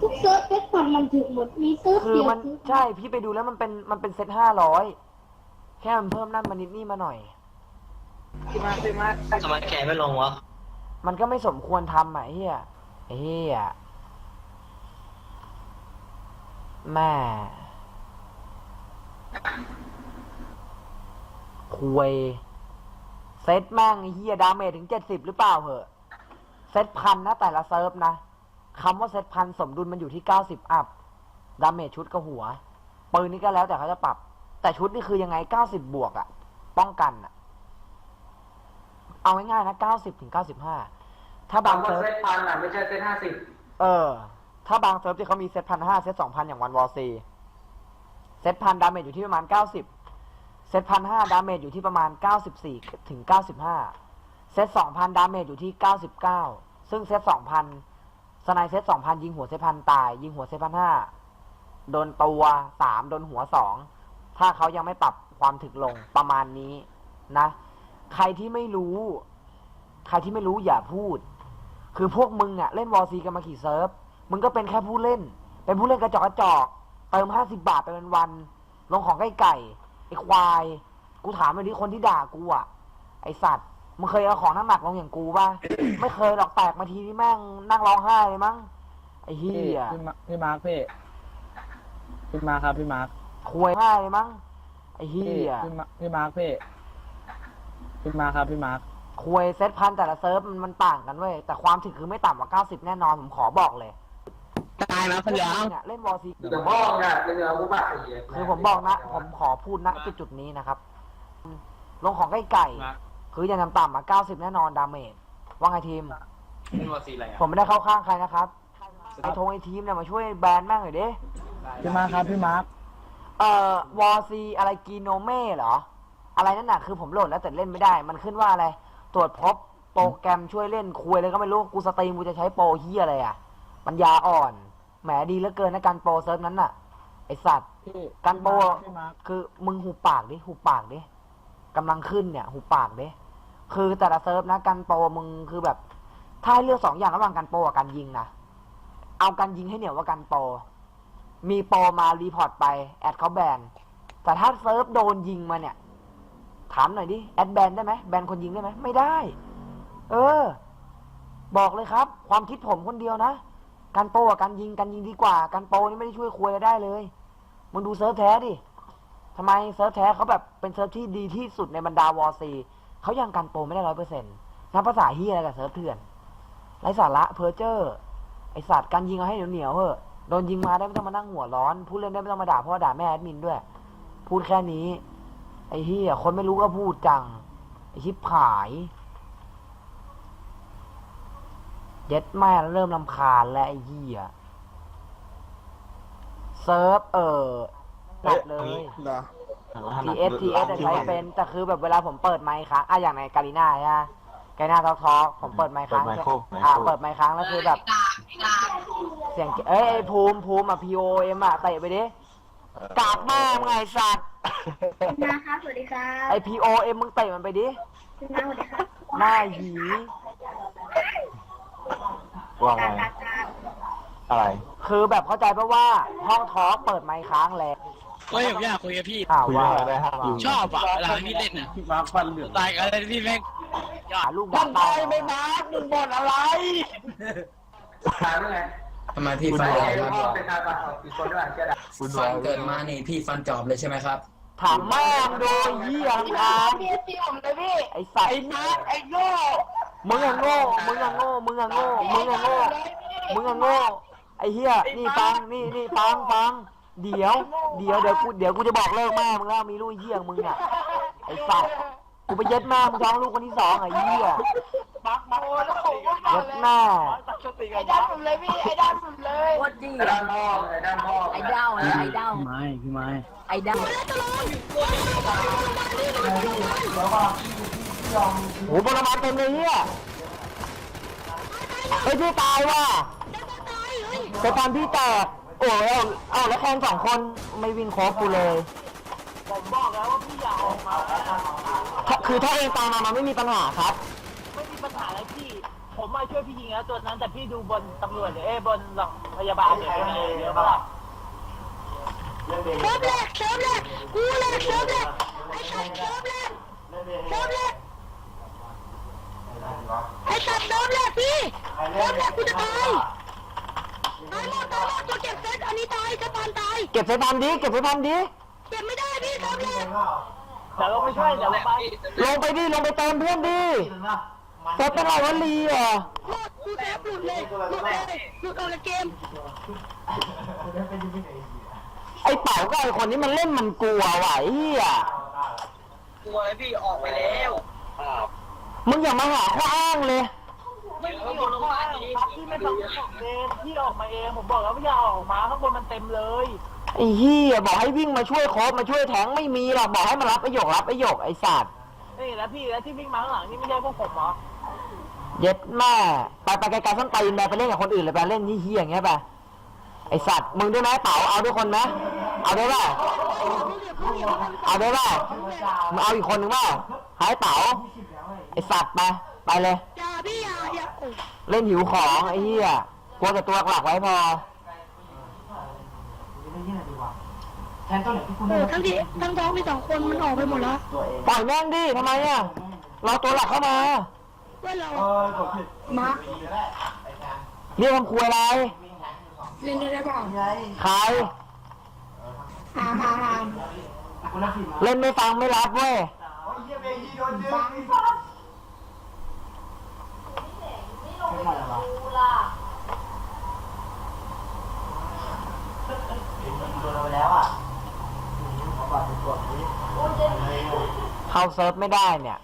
ทุกเซิร์ฟเฟซพันมันถูกหมด มีเซิร์ฟคือเดียวมันซื้อใช่พี่ไปดูแล้วมันเป็นมันเป็นเซ็ตห้าร้อยแค่มันเพิ่มนั่นมานิดนี่มาหน่อย พี่มาพี่มาทำไมแกไม่ลงวะมันก็ไม่สมควรทำอะไอ้เฮียไอ้เฮียแม่คุยเซตแม่งไอ้เฮียดาเมจถึงเจ็ดสิบหรือเปล่าเหอะ เซตพันนะแต่ละเซิร์ฟนะ คำว่าเซตพันสมดุลมันอยู่ที่เก้าสิบอัพดาเมจชุดกับหัว ปืนนี่ก็แล้วแต่เขาจะปรับ แต่ชุดนี่คือยังไงเก้าสิบบวกอะป้องกันอะเอาง่ายๆนะเก้าสิบถึงเก้าสิบห้าถ้าบางบางเซิร์ฟเซตพันอะไม่ใช่เซตห้าสิบเออ ถ้าบางเซิร์ฟที่เขามีเซตพันห้าเซตสองพันอย่างวันวอซีเซตพันดาเมจอยู่ที่ประมาณเก้าสิบเซตพันห้าดาเมจอยู่ที่ประมาณเก้าสิบสี่ถึงเก้าสิบห้าเซตสองพันดาเมจอยู่ที่เก้าสิบเก้าซึ่งเซตสองพัน สไนเซตสองพันยิงหัวเซตพันตาย ยิงหัวเซตพันห้าโดนตัวสามโดนหัวสองถ้าเขายังไม่ปรับความถึกลงประมาณนี้นะ ใครที่ไม่รู้ ใครที่ไม่รู้อย่าพูด คือพวกมึงอะเล่นวอลซีกันมากี่เซิร์ฟมึงก็เป็นแค่ผู้เล่น เป็นผู้เล่นกระจอกกระจอกเติมห้าสิบาทไปเป็นวัน ลงของไก่ไก่ไอ้ควาย กูถามเลยดิคนที่ด่ากูอะไอสัตว์ มึงเคยเอาของน้ำหนักลงอย่างกูป่ะ ไม่เคยหรอกแตกมาทีนี่แม่งนั่งร้องไห้เลยมั้ง ไอ้เฮีพี่ยพี่มาพี่มาร์คพี่พี่มาร์คครับพี่มาร์คควยไห้เลยมั้ง ไอ้เฮีพี่ยพี่มาพี่มาร์คพี่พี่มาร์คครับพี่มาร์คควยเซตพันแต่ละเซิร์ฟมันมันต่างกันเว้ย แต่ความถึกคือไม่ต่ำกว่าเก้าสิบแน่นอนผมขอบอกเลยตายแล้วพยางเนี่ยเล่นวอซีเดี๋ยวพ่อเนี่ยเดี๋ยวกูบ้าไอ้เหี้ยคือผมบอกนะ ผมขอพูดณจุดจุดๆนี้นะครับ ลงของไก่ไก่ คืออย่างต่ำๆอะเก้าสิบแน่นอนดาเมจว่าไงทีม นี่วอซีอะไรอะผมไม่ได้เข้าข้างใครนะครับไอ้ทงไอ้ทีมเนี่ยมาช่วยแบนแม่งหน่อยดิพี่มาร์คครับพี่มาร์คเอ่อวอซีอะไรกีโนเม่เหรอ อะไรนั่นน่ะคือผมโหลดแล้วแต่เล่นไม่ได้ มันขึ้นว่าอะไร ตรวจพบโปรแกรมช่วยเล่นคุยอะไรก็ไม่รู้กูสตรีมกูจะใช้โปรเฮียอะไรอะ ปัญญาอ่อนแหมดีเหลือเกินนะการโปรเซิร์ฟนั้นน่ะไอสัตว์พี่กันโบพี่มาร์คคือมึงหูปากดิหูปากดิกำลังขึ้นเนี่ยหูปากดิ คือแต่ละเซิร์ฟนะกันโปมึงคือแบบ ถ้าให้เลือกสองอย่างระหว่างกันโปกับการยิงนะเอาการยิงให้เหนียวกว่ากันโป มีโปมารีพอร์ตไป แอดเขาแบนแต่ถ้าเซิร์ฟโดนยิงมาเนี่ย ถามหน่อยดิแอดแบนได้ไหมแบนคนยิงได้ไหมไม่ได้ เออ บอกเลยครับ ความคิดผมคนเดียวนะการโปกับการยิงการยิงดีกว่าการโปนี่ไม่ได้ช่วยคุยอะไรได้เลยมึงดูเซิร์ฟแท้ดิทำไมเซิร์ฟแท้เขาแบบเป็นเซิร์ฟที่ดีที่สุดในบรรดาวอซี เขายังกันโปรไม่ได้ร้อยเปอร์เซ็นต์นับภาษาเฮียอะไรกับเซิร์ฟเถื่อนไร้สาระเพอร์เจอร์ไอสัตว์การยิงเอาให้เหนียวเหนียวๆเหอะโดนยิงมาได้ไม่ต้องมานั่งหัวร้อน พูดเล่นได้ไม่ต้องมาด่าพ่อด่าแม่แอดมินด้วย พูดแค่นี้ ไอเฮียคนไม่รู้ก็พูดจัง ไอชิบหาย เย็ดแม่เริ่มลำคาญแล้วไอเฮียเซิร์ฟเออจัดเลย T S T S ใช้เป็นแต่คือแบบเวลาผมเปิดไมค์ค้างอะอย่างในกาลิน่าใช่ไหมกาลิน่าทอล์กทอล์กผมเปิดไมค์ค้างเปิดไมค์คู่ไมค์คู่อ่าเปิดไมค์ค้างแล้วคือแบบ เสียงเอ้ยไอ้ภูมิภูมิอะ P O M อะเตะไปดิกากมากไงสัตว์คุณนาครับสวัสดีครับไอ้ P O M มึงเตะมันไปดิคุณนาสวัสดีครับหน้าหีว่าไงการการอะไร คือแบบเข้าใจเพราะว่าห้องทอล์กเปิดไมค์ค้างแล้ว เฮ้ยผมอยากคุยกับพี่อ้าวคุยว่าอะไรได้ห้ามอยู่ชอบอะเวลาพี่เล่นอะพี่มาร์คฟันเหลืองตายกันเลยพี่แม่งหาลูกดักได้ไม่มาร์คมึงบ่นอะไรถามยังไงทำไมพี่ใส่ฟันจอบไอ้ครับพ่อเป็นทายปะเอาอีกคนด้วยเชื่อได้คุณฟัวานเกิดมานี่พี่ฟันจอบเลยใช่ไหมครับ ถามแม่งโดยเยี่ยมงานไอ้สัตว์ไอ้นัทไอ้โง่มึงอะโง่มึงอะโง่มึงอะโง่มึงอะโง่มึงอะโง่ไอ้เหี้ยนี่ฟังนี่นี่ฟังฟัง เดี๋ยวเดี๋ยวเดี๋ยวกูเดี๋ยวกูจะบอกเลิกแม่มึงแล้วมีลูกไอ้เหี้ยมึงอะไอ้สัตว์กูไปเย็ดแม่มึงท้องลูกคนที่สองไอ้เหี้ยเย็ดแม่ไอ้ด้านสุดเลยพี่ไอ้ด้านสุดเลยไอ้ด้านพ่อไอ้ด้านพ่อไอ้เด้าไอ้เด้าพี่ไม้พี่ไม้ไอ้เด้าโหปรมาเต็มเลยเหี้ยเฮ้ยพี่ตายว่ะแต่ตอนพี่แตก โอ้ยเอาเอาแล้วแคนสองคนไม่วิ่งโคฟกูเลยผมบอกแล้วว่าพี่อย่าออกมาคือถ้าเองตามมามันไม่มีปัญหาครับ ไม่มีปัญหาอะไรพี่ผผมมาช่วยพี่ยิงแล้วตัวนั้นแต่พี่ดูบนตำรวจเอ้บนหลังพยาบาลเนี่ยเดี๋ยวก็เซิร์ฟแรกเซิร์ฟแรกกูแรกเซิร์ฟแรกไอ้สัตว์เซิร์ฟแรกเซิร์ฟแรกไอ้สัตว์เซิร์ฟแรกพี่เซิร์ฟแรกกูจะตายตายหมด ตายหมดตัวเก็บเซตอันนี้ตายจะปานตาย เก็บสายพันธุ์ดิเก็บสายพันธุ์ดิเก็บไม่ได้พี่เซิร์ฟแรกเดี๋ยวเราไปช่วยเดี๋ยวเราไปลงไปดิลงไปเติมเพื่อนดิเซฟเป็นไรวะลีอะหมดกูเซฟหลุดเลยหลุดเลยหลุดออกจากเกมไอ้เป๋ากับไอ้คนนี้มันเล่นมันกลัวว่ะไอ้เหี้ยกลัวเลยพี่ออกไปแล้วมึงอย่ามาหาข้ออ้างเลย ไม่มีคนลงมาครับพี่ไม่ต้องออกเองพี่ออกมาเองผมบอกแล้วไม่อยากออกมาข้างบนมันเต็มเลยไอ้เหี้ยบอกให้วิ่งมาช่วยโคบมาช่วยแทงไม่มีหรอกบอกให้มารับประโยครับประโยคไอ้สัตว์นี่แล้วพี่แล้วที่วิ่งมาข้างหลังนี่ไม่ใช่พวกผมเหรอเย็ดแม่ไปไปไกลๆส้นตีนไปไปเล่นกับคนอื่นเลยไปเล่นที่เหี้ยอย่างเงี้ยไปไอ้สัตว์มึงด้วยไหมเป๋าเอาด้วยคนไหมเอาด้วยเปล่าเอาด้วยเปล่ามึงเอาอีกคนนึงเปล่าหายเป๋าไอ้สัตว์ไป ไปเลย อย่าพี่อย่าอย่าโอ้ยเล่นหิวของไอ้เหี้ยกลัวแต่ตัวหลักไว้พอโอ้ทั้งที่ทั้งท้องมีสองคนมันออกไปหมดแล้วปล่อยแม่งดิทำไมอะเราตัวหลักเข้ามาว่าเรามาร์คเรียกทำครัวอะไร เล่นได้ได้เปล่าใคร หามหามหามเล่นไม่ฟังไม่รับเว้ยฟัง เข้าเซิร์ฟไม่ได้เนี่ย